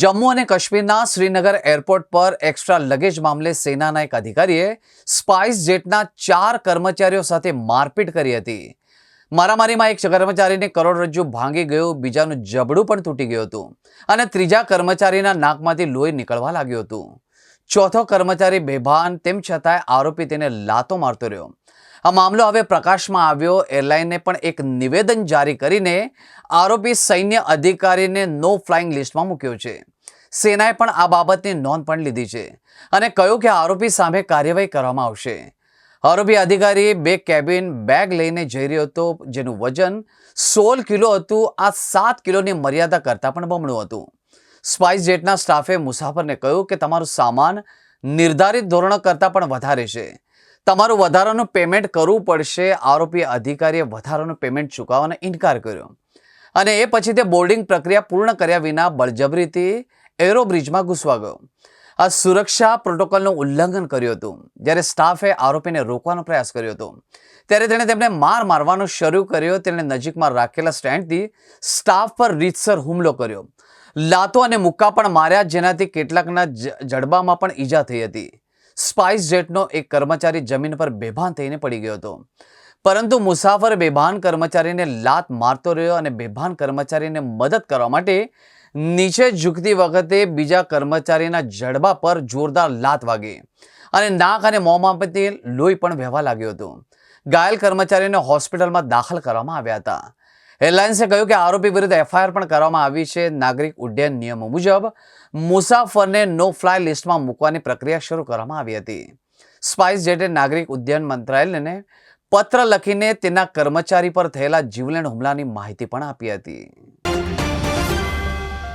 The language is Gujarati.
જમ્મુ અને કાશ્મીરના શ્રીનગર એરપોર્ટ પર એક્સ્ટ્રા લગેજ મામલે સેનાના એક અધિકારીએ સ્પાઇસ જેટના ચાર કર્મચારીઓ સાથે મારપીટ કરી હતી. મારામારીમાં એક કર્મચારીને કરોડરજ્જુ ભાંગી ગયું, બીજાનું જબડું પણ તૂટી ગયું હતું અને ત્રીજા કર્મચારીના નાકમાંથી લોહી નીકળવા લાગ્યું હતું. ચોથો કર્મચારી બેભાન, તેમ છતાંય આરોપી તેને લાતો મારતો રહ્યો. આ મામલો હવે પ્રકાશમાં આવ્યો. એરલાઈને પણ એક નિવેદન જારી કરીને આરોપી સૈન્ય અધિકારીને નો ફ્લાઇંગ લિસ્ટમાં મૂક્યો છે. સેનાએ પણ આ બાબતની નોંધ પણ લીધી છે અને કહ્યું કે આરોપી સામે કાર્યવાહી કરવામાં આવશે. આરોપી અધિકારી બે કેબિન બેગ લઈને જઈ રહ્યો હતો, જેનું વજન સોળ કિલો હતું. આ સાત કિલોની મર્યાદા કરતાં પણ બમણું હતું. સ્પાઇસ જેટના સ્ટાફે મુસાફરને કહ્યું કે તમારું સામાન નિર્ધારિત ધોરણો કરતાં પણ વધારે છે. તમારું વધારાનું પેમેન્ટ કરવું પડશે. આરોપી અધિકારીએ વધારાનું પેમેન્ટ ચૂકવવાનો ઇનકાર કર્યો. અને એ પછી તે બોર્ડિંગ પ્રક્રિયા પૂર્ણ કર્યા વિના બળજબરીથી એરો બ્રિજમાં ઘૂસવા ગયો. આ સુરક્ષા પ્રોટોકોલનું ઉલ્લંઘન કર્યું હતું. જ્યારે સ્ટાફે આરોપીને રોકવાનો પ્રયાસ કર્યો હતો. ત્યારે તેણે તેમને માર મારવાનું શરૂ કર્યો. તેણે નજીકમાં રાખેલા સ્ટેન્ડથી સ્ટાફ પર રીતસર હુમલો કર્યો. લાતો અને મુક્કા પણ માર્યા, જેનાથી કેટલાકના જડબામાં પણ ઈજા થઈ હતી. સ્પાઇસ જેટનો એક કર્મચારી જમીન પર બેભાન થઈને પડી ગયો હતો. પરંતુ મુસાફર બેભાન કર્મચારીને લાત મારતો રહ્યો અને બેભાન કર્મચારીને મદદ કરવા માટે નીચે ઝૂકતી વખતે બીજા કર્મચારીના જડબા પર જોરદાર લાત વાગી. અને નાક અને મોંમાંથી લોહી પણ વહેવા લાગ્યું હતું. ઘાયલ કર્મચારીને હોસ્પિટલમાં દાખલ કરવામાં આવ્યા હતા. એરલાઇન્સે કહ્યું કે આરોપી વિરુદ્ધ એફઆઈઆર પણ કરવામાં આવી છે. નાગરિક ઉડ્ડયન નિયમો મુજબ મુસાફરને નો ફ્લાય લિસ્ટમાં મૂકવાની પ્રક્રિયા શરૂ કરવામાં આવી હતી. સ્પાઇસ જેટે નાગરિક ઉડ્ડયન મંત્રાલયને પત્ર લખીને તેના કર્મચારી પર થયેલા જીવલેણ હુમલાની માહિતી પણ આપી હતી.